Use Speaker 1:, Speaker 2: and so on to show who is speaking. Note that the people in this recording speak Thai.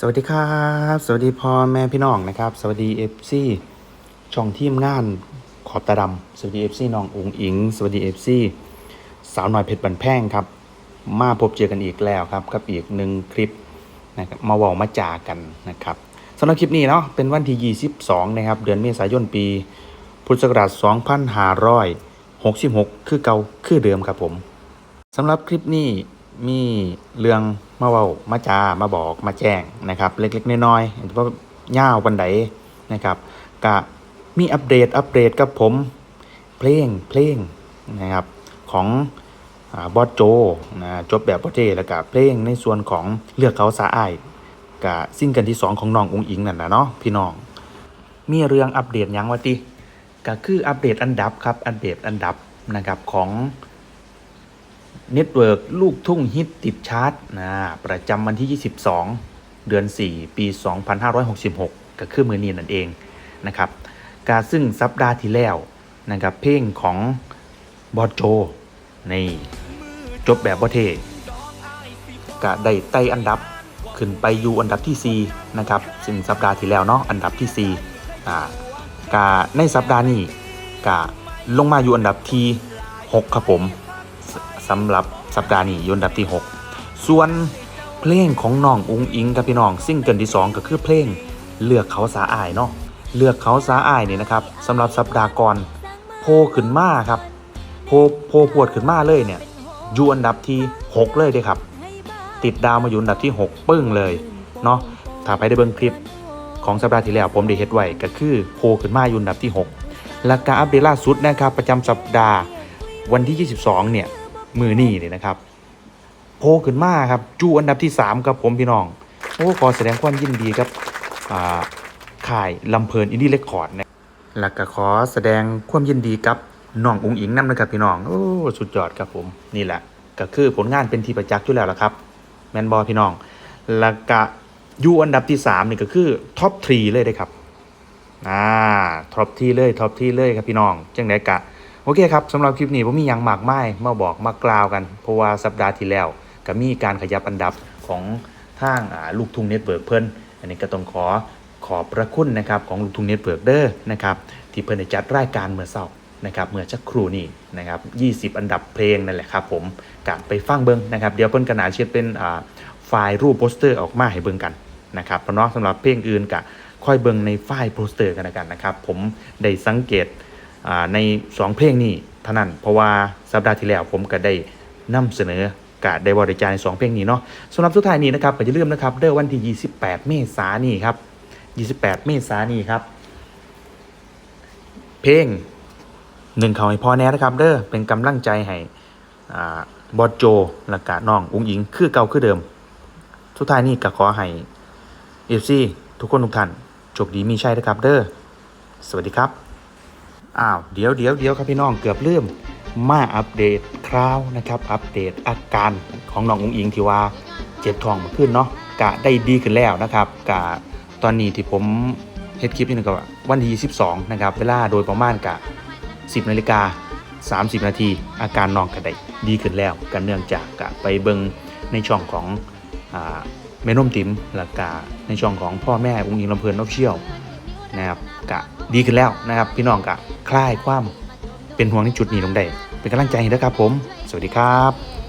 Speaker 1: สวัสดีครับ สวัสดีพ่อแม่พี่น้องนะครับ สวัสดีเอฟซีช่องทีมงานขอบตาดำสวัสดีเอฟซีน้องอุงอิง สวัสดีเอฟซีสาวน้อยเพชรบันแพงครับ มาพบเจอกันอีกแล้วครับกับอีกหนึ่งคลิปนะครับมาเว่ามาจากันนะครับสำหรับคลิปนี้เนาะเป็นวันที่ 22 นะครับ เดือนเมษายนปี พุทธศักราช 2566 คือเก่าคือเดิมครับผมสำหรับคลิปนี้ มีเรื่องมาเว้ามาจามาบอกมาแจ้งนะครับ เล็กๆน้อยๆเพราะย่าวบันไดนะครับกะมีอัปเดตอัปเดตกับผม เพลงเพลงนะครับของอบอสโจนะจบแบบบอสเจแล้วก็เพลงในส่วนของเลือกเขาสาอายกับซิ่งกันที่ 2 ของน้ององอิงนั่นนะเนาะพี่น้อง มีเรื่องอัปเดตยังวะติก็คืออัปเดตอันดับครับอัปเดตอันดับนะครับของ เน็ตเวิร์กลูกทุ่งฮิตติดชาร์ตนะประจำวันที่ 22 เดือน 4 ปี 2566 ก็คือมือนีนั่นเองนะครับกาซึ่งสัปดาห์ที่แล้วนะครับเพลงของบอสโจในจบแบบบอเทก็ได้ไต่อันดับขึ้นไปอยู่อันดับที่4นะครับซึ่งสัปดาห์ที่แล้วเนาะอันดับที่4อ่ากาในสัปดาห์นี้กาลงมาอยู่อันดับที่ 6 ครับผม สำหรับสัปดาห์นี้ยนดับที่ 6 ส่วนเพลงของน้องอุงอิงกับพี่น้องซิ่งเกิลที่ 2 ก็คือเพลงเลือกเขาสาอายเนาะเลือกเขาสาอายนี่นะครับสำหรับสัปดาห์ก่อนโพขึ้นมาครับโพโพพวดขึ้นมาเลยเนี่ยอยู่อันดับที่ 6 เลยเด้ครับ ติดดาวมาอยู่อันดับที่ 6 ปึ้งเลยเนาะถ้าไปได้เบิ่งคลิปของสัปดาห์ที่แล้วผมได้เฮ็ดไว้ก็คือโพขึ้นมาอยู่อันดับที่ 6 และการอัปเดตล่าสุดนะครับประจำสัปดาห์วันที่ 22 เนี่ย มือนี่เลยนะครับโผล่ขึ้นมาครับจูอันดับที่3กับผมพี่น้องโอ้ขอแสดงความยินดีกับอ่าค่ายลำเพลินอินดี้เรคคอร์ดนะแล้วก็ขอแสดงความยินดีกับน้ององอิงน้ำนะครับพี่น้องโอ้สุดยอดครับผมนี่แหละ ก็คือผลงานเป็นที่ประจักษ์อยู่แล้วละครับ แมนบอพี่น้องแล้วก็อยูอันดับที่3นี่ก็คือท็อปทรีเลยได้ครับอ่าท็อปที่เลยท็อปที่เลยครับพี่น้องจังไดกะ โอเคครับสำหรับคลิปนี้ผมมีหยังมากมายมาบอกมากล่าวกัน เพราะว่าสัปดาห์ที่แล้วก็มีการขยับอันดับของทางลูกทุ่งเน็ตเวิร์กเพิ่น อันนี้ก็ต้องขอขอบพระคุณนะครับของลูกทุ่งเน็ตเวิร์กเด้อนะครับที่เพิ่นได้จัดรายการเมื่อเช้านะครับเมื่อชักครู่นี้นะครับ20 อันดับเพลงนั่นแหละครับผมกลับไปฟังเบิ่งนะครับเดี๋ยวเพิ่นก็น่าเชียดเป็นไฟล์รูปโปสเตอร์ออกมาให้เบิ่งกันนะครับเพราะนาะสำหรับเพลงอื่นก็ค่อยเบิ่งในไฟล์โปสเตอร์กันกันนะครับผมได้สังเกต ใน 2 เพลงนี้เท่านั้น เพราะว่าสัปดาห์ที่แล้วผมก็ได้นำเสนอกาได้บริจาคใน2เพลงนี้เนาะสำหรับสุดท้ายนี้นะครับก็อย่าลืมนะครับเด้อวันที่ 28 เมษายนนี้ครับ 28 เมษายนนี้ครับ เพลงหนึ่งเขาให้พอแน่นะครับ เด้อเป็นกำลังใจให้อบอสโจและกะน้องอุ้งอิงคือเก่าคือเดิม สุดท้ายนี้ก็ขอให้เอฟซีทุกคนทุกท่านโชคดีมีชัยนะครับ เด้อสวัสดีครับ อ้าวเดี๋ยวเดี๋ยวเดี๋ยวครับพี่น้องเกือบลืมมาอัปเดตคราวนะครับ อัปเดตอาการของน้ององอิงที่ว่าเจ็บท้องมาขึ้นเนาะกะได้ดีขึ้นแล้วนะครับกะตอนนี้ที่ผมเฮ็ดคลิปนี่ก็วันที่22นะครับเวลาโดยประมาณกะ 10นาฬิกา30 นาทีอาการน้องก็ได้ดีขึ้นแล้วกันเนื่องจากกะไปเบิงในช่องของอ่าแม่นมติ๋มแล้วก็ในช่องของพ่อแม่องค์อิงลำเพลินออฟเชียลนะครับกะ ดีขึ้นแล้วนะครับ พี่น้องก็คลายความเป็นห่วงในจุดนี้ลงได้เป็นกำลังใจให้นะครับผม สวัสดีครับ